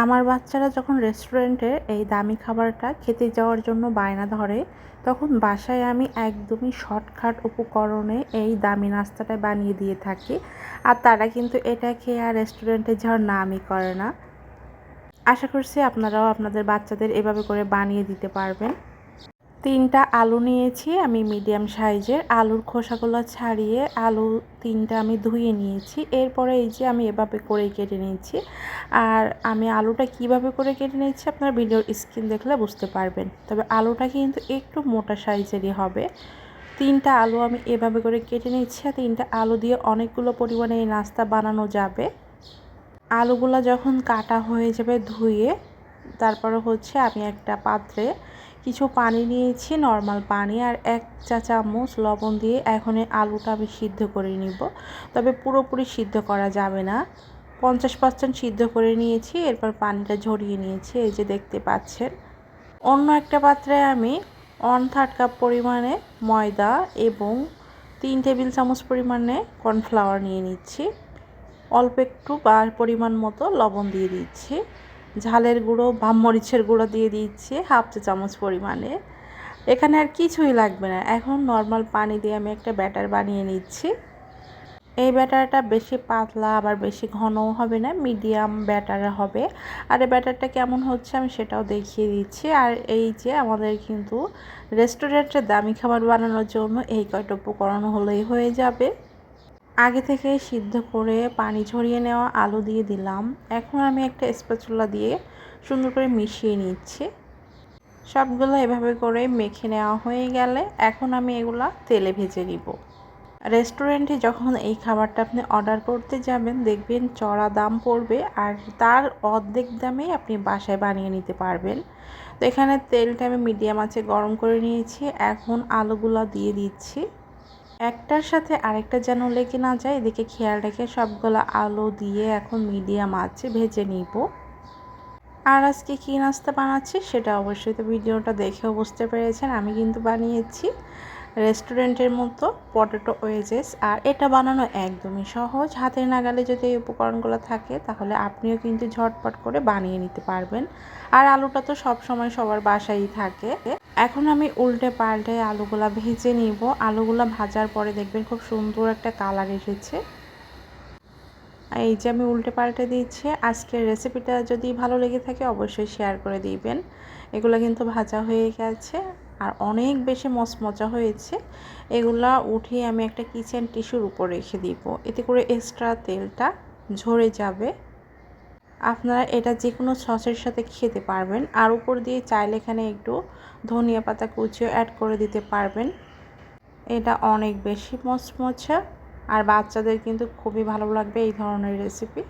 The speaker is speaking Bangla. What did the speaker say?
আমার বাচ্চারা যখন রেস্টুরেন্টে এই দামি খাবারটা খেতে যাওয়ার জন্য বায়না ধরে, তখন বাসায় আমি একদমই শর্টকাট উপকরণে এই দামি নাস্তাটা বানিয়ে দিয়ে থাকি। আর তারা কিন্তু এটা খেয়ে আর রেস্টুরেন্টে যাওয়ার নামই করে না। আশা করছি আপনারাও আপনাদের বাচ্চাদের এভাবে করে বানিয়ে দিতে পারবেন। তিনটা আলু নিয়েছি, আমি মিডিয়াম সাইজের। আলুর খোসাগুলো ছাড়িয়ে আলু তিনটা আমি ধুয়ে নিয়েছি। এরপরে এই যে আমি এভাবে করে কেটে নিয়েছি। আর আমি আলুটা কীভাবে করে কেটে নিয়েছি আপনারা ভিডিওর স্ক্রিন দেখলে বুঝতে পারবেন। তবে আলুটা কিন্তু একটু মোটা সাইজেরই হবে। তিনটা আলু আমি এভাবে করে কেটে নিচ্ছি আর তিনটা আলু দিয়ে অনেকগুলো পরিমাণে এই নাস্তা বানানো যাবে। আলুগুলো যখন কাটা হয়ে যাবে ধুয়ে তারপরে হচ্ছে আমি একটা পাত্রে কিছু পানি নিয়েছি নর্মাল পানি, আর এক চা চামচ লবণ দিয়ে এখন এই আলুটা আমি সিদ্ধ করে নিব। তবে পুরোপুরি সিদ্ধ করা যাবে না। পঞ্চাশ পার্সেন্ট সিদ্ধ করে নিয়েছি, এরপর পানিটা ঝরিয়ে নিয়েছি, এই যে দেখতে পাচ্ছেন। অন্য একটা পাত্রে আমি ওয়ান থার্ড কাপ পরিমাণে ময়দা এবং তিন টেবিল চামচ পরিমাণে কর্নফ্লাওয়ার নিয়ে নিচ্ছি। অল্প একটু বা পরিমাণ মতো লবণ দিয়ে দিচ্ছি। ঝালের গুঁড়ো বা মরিচের গুঁড়ো দিয়ে দিচ্ছি, হাফ চা চামচ পরিমাণে। এখানে আর কিছুই লাগবে না। এখন নর্মাল পানি দিয়ে আমি একটা ব্যাটার বানিয়ে নিচ্ছি। এই ব্যাটারটা বেশি পাতলা আবার বেশি ঘনও হবে না, মিডিয়াম ব্যাটার হবে। আর এই ব্যাটারটা কেমন হচ্ছে আমি সেটাও দেখিয়ে দিচ্ছি। আর এই যে আমাদের কিন্তু রেস্টুরেন্টে দামি খাবার বানানোর জন্য এই কয়টা উপকরণ হলেই হয়ে যাবে। আগে থেকে সিদ্ধ করে পানি ঝরিয়ে নেওয়া আলু দিয়ে দিলাম। এখন আমি একটা স্প্যাচুলা দিয়ে সুন্দর করে মিশিয়ে নিচ্ছি। সবগুলো এভাবে করে মেখে নেওয়া হয়ে গেলে এখন আমি এগুলা তেলে ভেজে নিব। রেস্টুরেন্টে যখন এই খাবারটা আপনি অর্ডার করতে যাবেন, দেখবেন চড়া দাম পড়বে আর তার অর্ধেক দামেই আপনি বাসায় বানিয়ে নিতে পারবেন। তো এখানে তেলটা আমি মিডিয়াম আছে গরম করে নিয়েছি। এখন আলুগুলো দিয়ে দিচ্ছি। একটার সাথে আরেকটা যেন লেগে না যায়, এদিকে খেয়াল রেখে সবগুলো আলু দিয়ে এখন মিডিয়াম আছে ভেজে নিব। আর আজকে কী নাস্তা বানাচ্ছি সেটা অবশ্যই তো ভিডিওটা দেখেও বুঝতে পেরেছেন, আমি কিন্তু বানিয়েছি রেস্টুরেন্টের মতো পটেটো ওয়েজেস, আর এটা বানানো একদমই সহজ। হাতের নাগালে যদি এই উপকরণগুলো থাকে, তাহলে আপনিও কিন্তু ঝটপট করে বানিয়ে নিতে পারবেন। আর আলুটা তো সব সময় সবার বাসায়ই থাকে। এখন আমি উল্টে পাল্টে আলুগুলা ভেজে নিব। আলুগুলা ভাজার পরে দেখবেন খুব সুন্দর একটা কালার এসেছে। এই যে আমি উল্টে পাল্টে দিচ্ছি। আজকের রেসিপিটা যদি ভালো লেগে থাকে অবশ্যই শেয়ার করে দিবেন। এগুলো কিন্তু ভাজা হয়ে গেছে আর অনেক বেশি মচমচা হয়েছে। এগুলা উঠিয়ে আমি একটা কিচেন টিস্যুর উপর রেখে দিব। এতে করে এক্সট্রা তেলটা ঝরে যাবে। আপনারা এটা যে কোনো সসের সাথে খেতে পারবেন। আর উপর দিয়ে চাইলে এখানে একটু ধনিয়া পাতা কুচিও অ্যাড করে দিতে পারবেন। এটা অনেক বেশি মচমচা। আর বাচ্চাদের কিন্তু খুবই ভালো লাগবে এই ধরনের রেসিপি